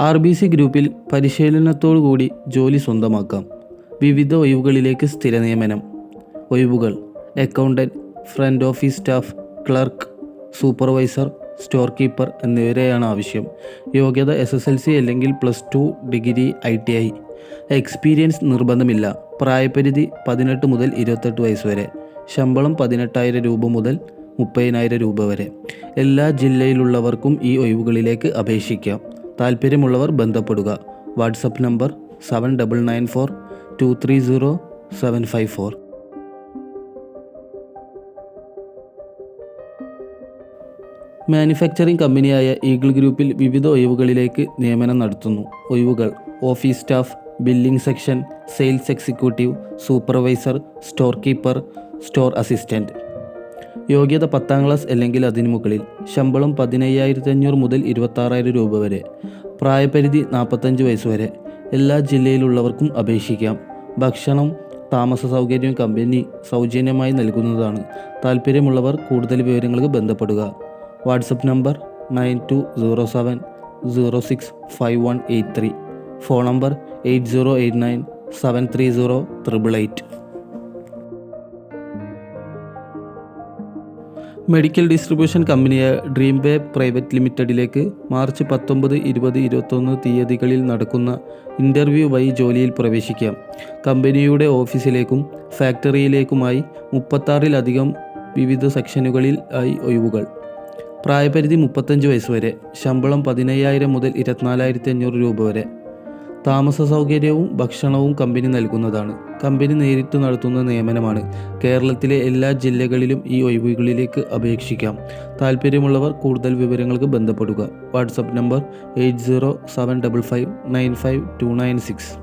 R B C ഗ്രൂപ്പിൽ പരിശീലനത്തോടുകൂടി ജോലി സ്വന്തമാക്കാം. വിവിധ ഒഴിവുകളിലേക്ക് സ്ഥിര നിയമനം. ഒഴിവുകൾ. Accountant front office staff clerk supervisor store keeper എന്നിവരെയാണ് ആവശ്യം. യോഗ്യത എസ് എസ് എൽ സി അല്ലെങ്കിൽ plus two degree I T I. Experience നിർബന്ധമില്ല. പ്രായപരിധി പതിനെട്ട് മുതൽ ഇരുപത്തെട്ട് വയസ്സ് വരെ. ശമ്പളം പതിനെട്ടായിരം രൂപ മുതൽ മുപ്പതിനായിരം രൂപ വരെ. എല്ലാ ജില്ലയിലുള്ളവർക്കും ഈ ഒഴിവുകളിലേക്ക് അപേക്ഷിക്കാം. താല്പര്യമുള്ളവർ ബന്ധപ്പെടുക. WhatsApp number seven double nine four two three zero seven five four manufacturing കമ്പനിയായ ഈഗിൾ ഗ്രൂപ്പിൽ വിവിധ ഒഴിവുകളിലേക്ക് നിയമനം നടത്തുന്നു. ഒഴിവുകൾ office staff billing section sales executive supervisor store keeper store assistant യോഗ്യത പത്താം ക്ലാസ് അല്ലെങ്കിൽ അതിന് മുകളിൽ. ശമ്പളം പതിനയ്യായിരത്തി അഞ്ഞൂറ് മുതൽ ഇരുപത്താറായിരം രൂപ വരെ. പ്രായപരിധി നാൽപ്പത്തഞ്ച് വയസ്സ് വരെ. എല്ലാ ജില്ലയിലുള്ളവർക്കും അപേക്ഷിക്കാം. ഭക്ഷണം താമസ സൗകര്യം കമ്പനി സൗജന്യമായി നൽകുന്നതാണ്. താല്പര്യമുള്ളവർ കൂടുതൽ വിവരങ്ങൾക്ക് ബന്ധപ്പെടുക. WhatsApp number nine two zero seven zero six five one eight three. Phone number eight zero eight nine seven three zero triple eight. Medical distribution കമ്പനിയായ ഡ്രീം വേ പ്രൈവറ്റ് ലിമിറ്റഡിലേക്ക് മാർച്ച് പത്തൊമ്പത് ഇരുപത് ഇരുപത്തൊന്ന് തീയതികളിൽ നടക്കുന്ന ഇന്റർവ്യൂ വഴി ജോലിയിൽ പ്രവേശിക്കാം. കമ്പനിയുടെ ഓഫീസിലേക്കും ഫാക്ടറിയിലേക്കുമായി മുപ്പത്താറിലധികം വിവിധ സെക്ഷനുകളിൽ ആയി ഒഴിവുകൾ. പ്രായപരിധി മുപ്പത്തഞ്ച് വയസ്സ് വരെ ശമ്പളം പതിനയ്യായിരം മുതൽ ഇരുപത്തിനാലായിരത്തി അഞ്ഞൂറ് രൂപ വരെ. താമസ സൗകര്യവും ഭക്ഷണവും കമ്പനി നൽകുന്നതാണ്. കമ്പനി നേരിട്ട് നടത്തുന്ന നിയമനമാണ്. കേരളത്തിലെ എല്ലാ ജില്ലകളിലും ഈ ഒഴിവുകളിലേക്ക് അപേക്ഷിക്കാം. താല്പര്യമുള്ളവർ കൂടുതൽ വിവരങ്ങൾക്ക് ബന്ധപ്പെടുക. WhatsApp number eight zero seven double five nine five two nine six.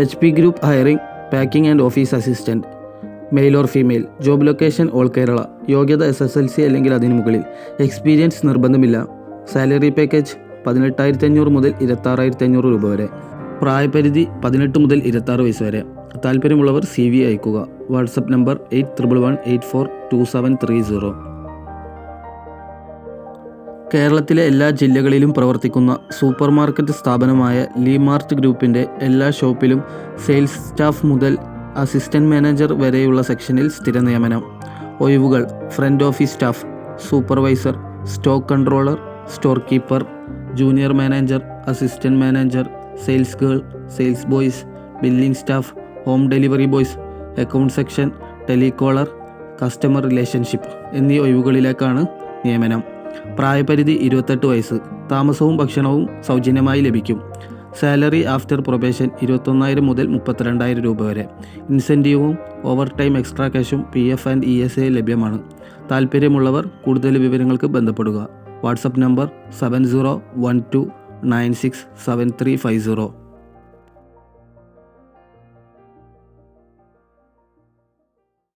H P group hiring packing and office assistant male or female. Job location all Kerala. യോഗ്യത എസ് എസ് എൽ സി അല്ലെങ്കിൽ അതിനു മുകളിൽ. Experience നിർബന്ധമില്ല. Salary package പതിനെട്ടായിരത്തി അഞ്ഞൂറ് മുതൽ ഇരുപത്താറായിരത്തി അഞ്ഞൂറ് രൂപ വരെ. പ്രായപരിധി പതിനെട്ട് മുതൽ ഇരുപത്താറ് വയസ്സ് വരെ. താല്പര്യമുള്ളവർ സി വി അയക്കുക WhatsApp number eight triple one eight four two seven three zero. കേരളത്തിലെ എല്ലാ ജില്ലകളിലും പ്രവർത്തിക്കുന്ന സൂപ്പർ മാർക്കറ്റ് സ്ഥാപനമായ ലീമാർട്ട് ഗ്രൂപ്പിന്റെ എല്ലാ ഷോപ്പിലും സെയിൽസ് സ്റ്റാഫ് മുതൽ അസിസ്റ്റന്റ് മാനേജർ വരെയുള്ള സെക്ഷനിൽ സ്ഥിര നിയമനം. ഒഴിവുകൾ front office staff supervisor stock controller store keeper junior manager assistant manager sales girl sales boys billing staff home delivery boys account section telecaller customer relationship എന്നീ ഒഴിവുകളിലേക്കാണ് നിയമനം. പ്രായപരിധി ഇരുപത്തെട്ട് വയസ്സ്. താമസവും ഭക്ഷണവും സൗജന്യമായി ലഭിക്കും. സാലറി ആഫ്റ്റർ പ്രൊബേഷൻ ഇരുപത്തൊന്നായിരം മുതൽ മുപ്പത്തിരണ്ടായിരം രൂപ വരെ. ഇൻസെന്റീവും ഓവർ ടൈം എക്സ്ട്രാ ക്യാഷും P F and E S A ലഭ്യമാണ്. താല്പര്യമുള്ളവർ കൂടുതൽ വിവരങ്ങൾക്ക് ബന്ധപ്പെടുക. WhatsApp number seven zero one two nine six seven three five zero